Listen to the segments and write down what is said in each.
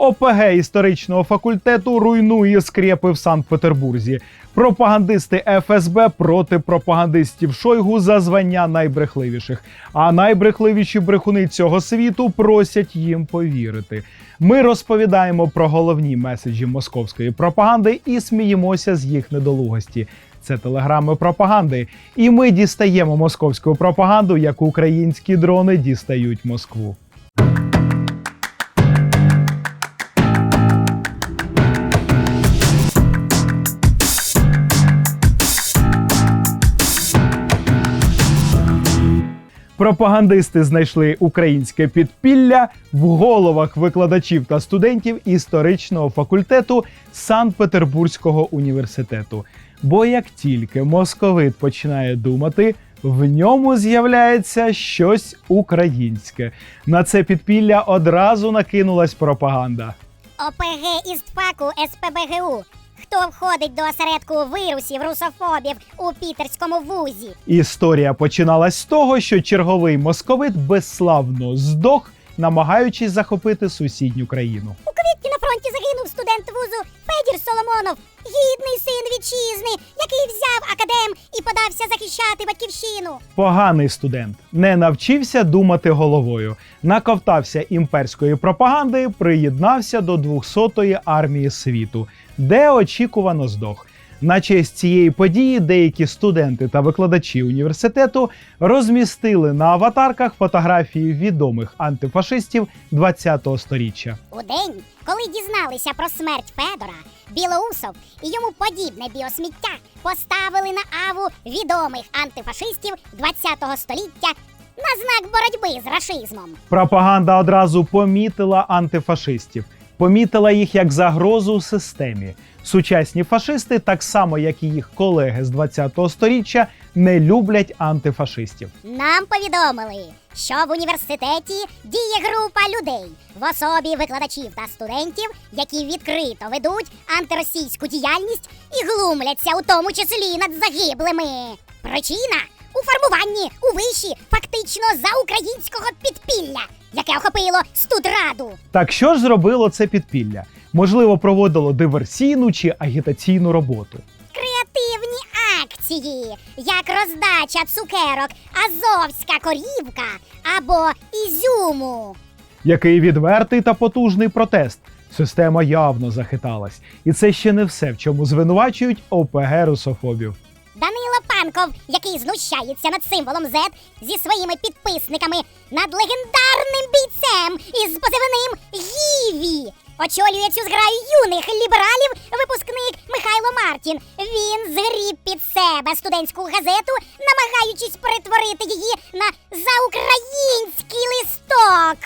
ОПГ історичного факультету руйнує скрепи в Санкт-Петербурзі. Пропагандисти ФСБ проти пропагандистів Шойгу за звання найбрехливіших. А найбрехливіші брехуни цього світу просять їм повірити. Ми розповідаємо про головні меседжі московської пропаганди і сміємося з їх недолугості. Це телеграми пропаганди. І ми дістаємо московську пропаганду, як українські дрони дістають Москву. Пропагандисти знайшли українське підпілля в головах викладачів та студентів історичного факультету Санкт-Петербурзького університету. Бо як тільки московит починає думати, в ньому з'являється щось українське. На це підпілля одразу накинулась пропаганда. ОПГ істфаку СПБГУ. Хто входить до осередку вирусів русофобів у пітерському вузі? Історія починалась з того, що черговий московит безславно здох, намагаючись захопити сусідню країну. Квітні на фронті загинув студент вузу Федір Соломонов, гідний син вітчизни, який взяв академ і подався захищати батьківщину. Поганий студент не навчився думати головою, наковтався імперської пропаганди, приєднався до 200-ї армії світу, де очікувано здох. На честь цієї події деякі студенти та викладачі університету розмістили на аватарках фотографії відомих антифашистів 20-го сторіччя. У день, коли дізналися про смерть Федора, Білоусов і йому подібне біосміття поставили на аву відомих антифашистів 20-го століття на знак боротьби з рашизмом. Пропаганда одразу помітила антифашистів, помітила їх як загрозу системі. Сучасні фашисти, так само як і їх колеги з 20-го сторіччя, не люблять антифашистів. Нам повідомили, що в університеті діє група людей в особі викладачів та студентів, які відкрито ведуть антиросійську діяльність і глумляться у тому числі над загиблими. Причина у формуванні у виші фактично за українського підпілля, яке охопило студраду. Так що ж зробило це підпілля? Можливо, проводило диверсійну чи агітаційну роботу. Креативні акції, як роздача цукерок, азовська корівка або ізюму. Який відвертий та потужний протест. Система явно захиталась. І це ще не все, в чому звинувачують ОПГ русофобів. Данило який знущається над символом Z зі своїми підписниками над легендарним бійцем із позивним Гіві. Очолює цю зграю юних лібералів випускник Михайло Мартін. Він згріб під себе студентську газету, намагаючись перетворити її на заукраїнський листок.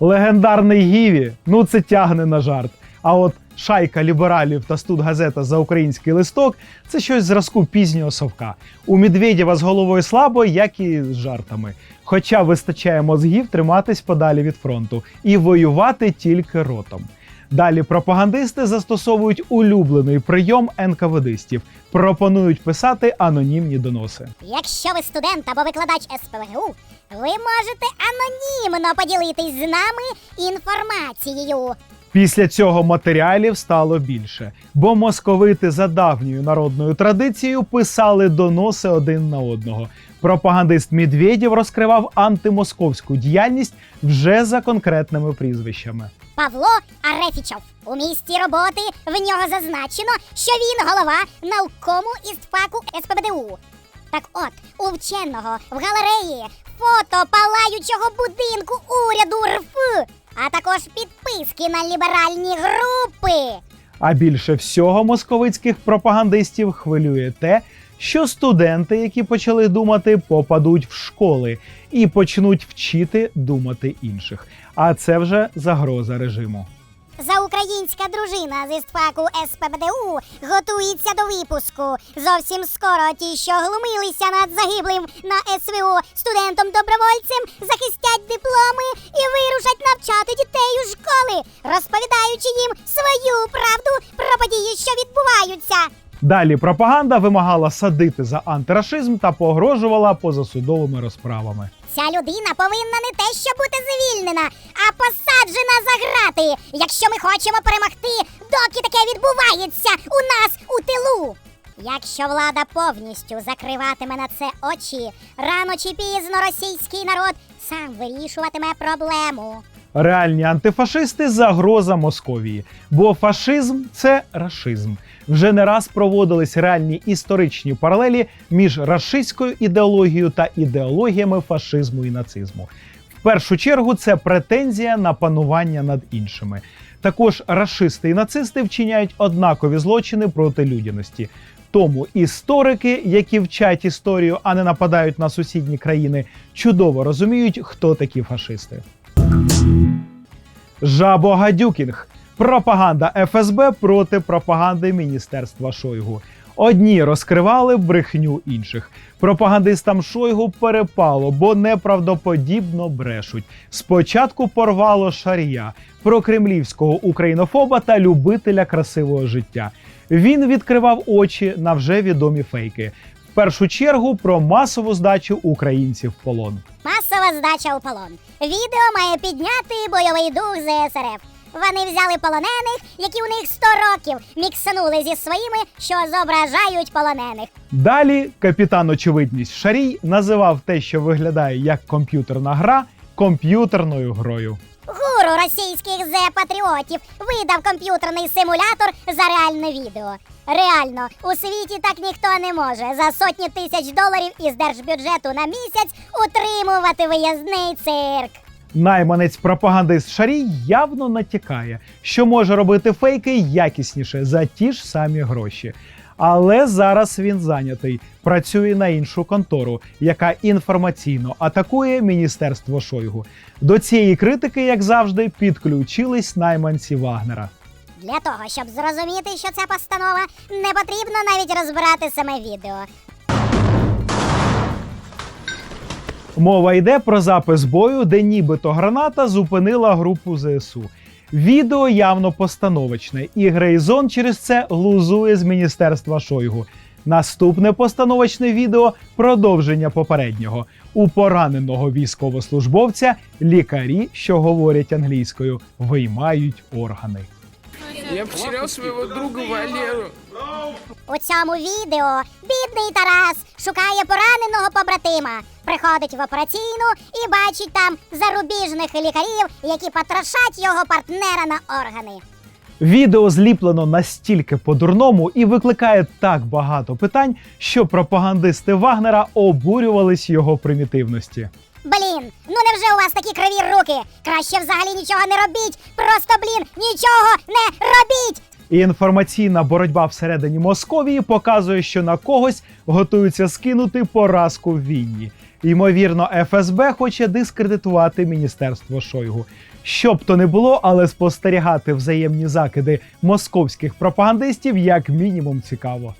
Легендарний Гіві, ну це тягне на жарт. А от шайка лібералів та студгазета за український листок це щось зразку пізнього совка. У Медведєва з головою слабо, як і з жартами. Хоча вистачає мозгів триматись подалі від фронту і воювати тільки ротом. Далі пропагандисти застосовують улюблений прийом НКВДистів, пропонують писати анонімні доноси. Якщо ви студент або викладач СПВГУ, ви можете анонімно поділитись з нами інформацією. Після цього матеріалів стало більше, бо московити за давньою народною традицією писали доноси один на одного. Пропагандист Медведєв розкривав антимосковську діяльність вже за конкретними прізвищами. Павло Арефічов. У місці роботи в нього зазначено, що він голова наукому істфаку СПБДУ. Так от, у вченого в галереї фото палаючого будинку уряду РФ, а також підписки на ліберальні групи. А більше всього московицьких пропагандистів хвилює те, що студенти, які почали думати, попадуть в школи і почнуть вчити думати інших. А це вже загроза режиму. Заукраїнська дружина з істфаку СПБДУ готується до випуску. Зовсім скоро ті, що глумилися над загиблим на СВО студентом-добровольцем, захистять дипломи і вирушать навчати дітей у школи, розповідаючи їм свою правду про події, що відбуваються. Далі пропаганда вимагала садити за антирашизм та погрожувала позасудовими розправами. Ця людина повинна не те, що бути звільнена, посаджена за грати, якщо ми хочемо перемогти, доки таке відбувається у нас у тилу. Якщо влада повністю закриватиме на це очі, рано чи пізно російський народ сам вирішуватиме проблему. Реальні антифашисти загроза Московії, бо фашизм це рашизм. Вже не раз проводились реальні історичні паралелі між рашистською ідеологією та ідеологіями фашизму і нацизму. Першу чергу це претензія на панування над іншими. Також рашисти і нацисти вчиняють однакові злочини проти людяності. Тому історики, які вчать історію, а не нападають на сусідні країни, чудово розуміють, хто такі фашисти. Жабогадюкінг. Пропаганда ФСБ проти пропаганди Міністерства Шойгу. Одні розкривали брехню інших. Пропагандистам Шойгу перепало, бо неправдоподібно брешуть. Спочатку порвало шарія про кремлівського українофоба та любителя красивого життя. Він відкривав очі на вже відомі фейки. В першу чергу про масову здачу українців в полон. Масова здача у полон. Відео має підняти бойовий дух ЗСРФ. Вони взяли полонених, які у них 100 років міксанули зі своїми, що зображають полонених. Далі капітан Очевидність Шарій називав те, що виглядає як комп'ютерна гра, комп'ютерною грою. Гуру російських зе-патріотів видав комп'ютерний симулятор за реальне відео. Реально, у світі так ніхто не може за сотні тисяч доларів із держбюджету на місяць утримувати виїзний цирк. Найманець пропагандист Шарій явно натякає, що може робити фейки якісніше за ті ж самі гроші. Але зараз він зайнятий, працює на іншу контору, яка інформаційно атакує міністерство Шойгу. До цієї критики, як завжди, підключились найманці Вагнера. Для того, щоб зрозуміти, що це постанова, не потрібно навіть розбирати саме відео. Мова йде про запис бою, де нібито граната зупинила групу ЗСУ. Відео явно постановочне, і Грейзон через це глузує з міністерства Шойгу. Наступне постановочне відео продовження попереднього. У пораненого військовослужбовця лікарі, що говорять англійською, виймають органи. Я потерял своего друга Валеру. У цьому відео бідний Тарас шукає пораненого побратима, приходить в операційну і бачить там зарубіжних лікарів, які потрошать його партнера на органи. Відео зліплено настільки по-дурному і викликає так багато питань, що пропагандисти Вагнера обурювались його примітивності. Блін, ну невже у вас такі криві руки? Краще взагалі нічого не робіть. Просто блін, нічого не робіть. І інформаційна боротьба всередині Московії показує, що на когось готуються скинути поразку в війні. Ймовірно, ФСБ хоче дискредитувати міністерство Шойгу. Щоб то не було, але спостерігати взаємні закиди московських пропагандистів як мінімум цікаво.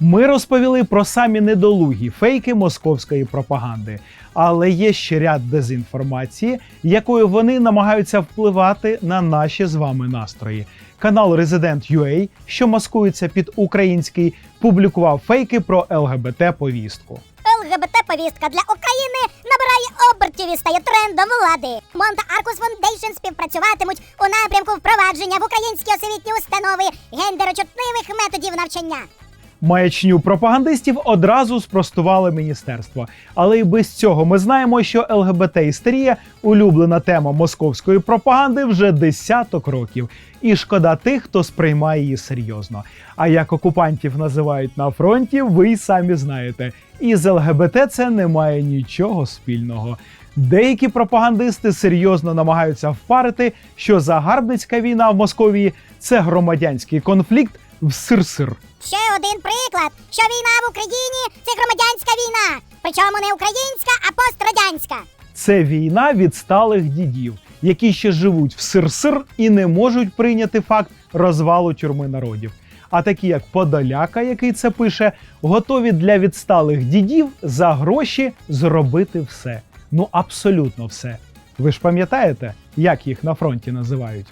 Ми розповіли про самі недолугі фейки московської пропаганди, але є ще ряд дезінформації, якою вони намагаються впливати на наші з вами настрої. Канал Resident.ua, що маскується під український, публікував фейки про ЛГБТ повістку. ЛГБТ-повістка для України набирає обертів і стає трендом влади. Монта Аркус Foundation співпрацюватимуть у напрямку впровадження в українські освітні установи гендерочутливих методів навчання. Маячню пропагандистів одразу спростувало міністерство. Але і без цього ми знаємо, що ЛГБТ істерія улюблена тема московської пропаганди вже десяток років. І шкода тих, хто сприймає її серйозно. А як окупантів називають на фронті, ви й самі знаєте. І з ЛГБТ це не має нічого спільного. Деякі пропагандисти серйозно намагаються впарити, що загарбницька війна в Московії це громадянський конфлікт в сир-сир. Ще один приклад, що війна в Україні це громадянська війна. Причому не українська, а пострадянська. Це війна відсталих дідів, які ще живуть в сир-сир і не можуть прийняти факт розвалу тюрми народів. А такі, як Подоляка, який це пише, готові для відсталих дідів за гроші зробити все. Ну абсолютно все. Ви ж пам'ятаєте, як їх на фронті називають?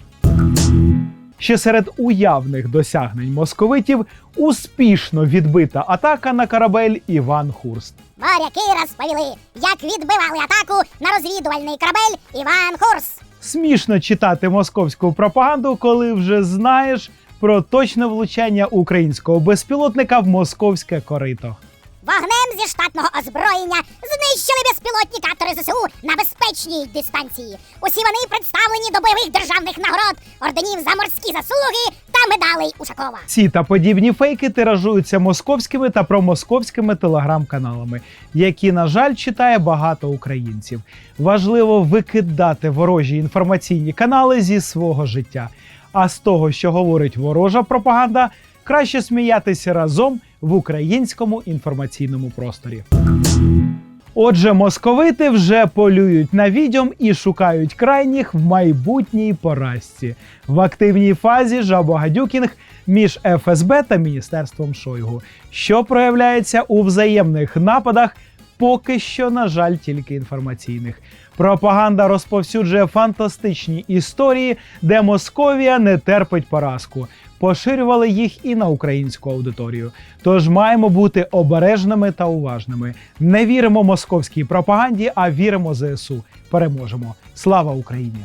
Що серед уявних досягнень московитів успішно відбита атака на корабель Іван Хурст. Моряки розповіли, як відбивали атаку на розвідувальний корабель Іван Хурс. Смішно читати московську пропаганду, коли вже знаєш про точне влучання українського безпілотника в московське корито. Вогнем зі штатного озброєння знищили безпілотні катери ЗСУ на безпечній дистанції. Усі вони представлені до бойових державних нагород, орденів за морські заслуги та медалей Ушакова. Ці та подібні фейки тиражуються московськими та промосковськими телеграм-каналами, які, на жаль, читає багато українців. Важливо викидати ворожі інформаційні канали зі свого життя. А з того, що говорить ворожа пропаганда, краще сміятися разом в українському інформаційному просторі. Отже, московити вже полюють на відьом і шукають крайніх в майбутній поразці. В активній фазі жабогадюкінг між ФСБ та Міністерством Шойгу, що проявляється у взаємних нападах, поки що, на жаль, тільки інформаційних. Пропаганда розповсюджує фантастичні історії, де Московія не терпить поразку. Поширювали їх і на українську аудиторію. Тож маємо бути обережними та уважними. Не віримо московській пропаганді, а віримо ЗСУ. Переможемо. Слава Україні!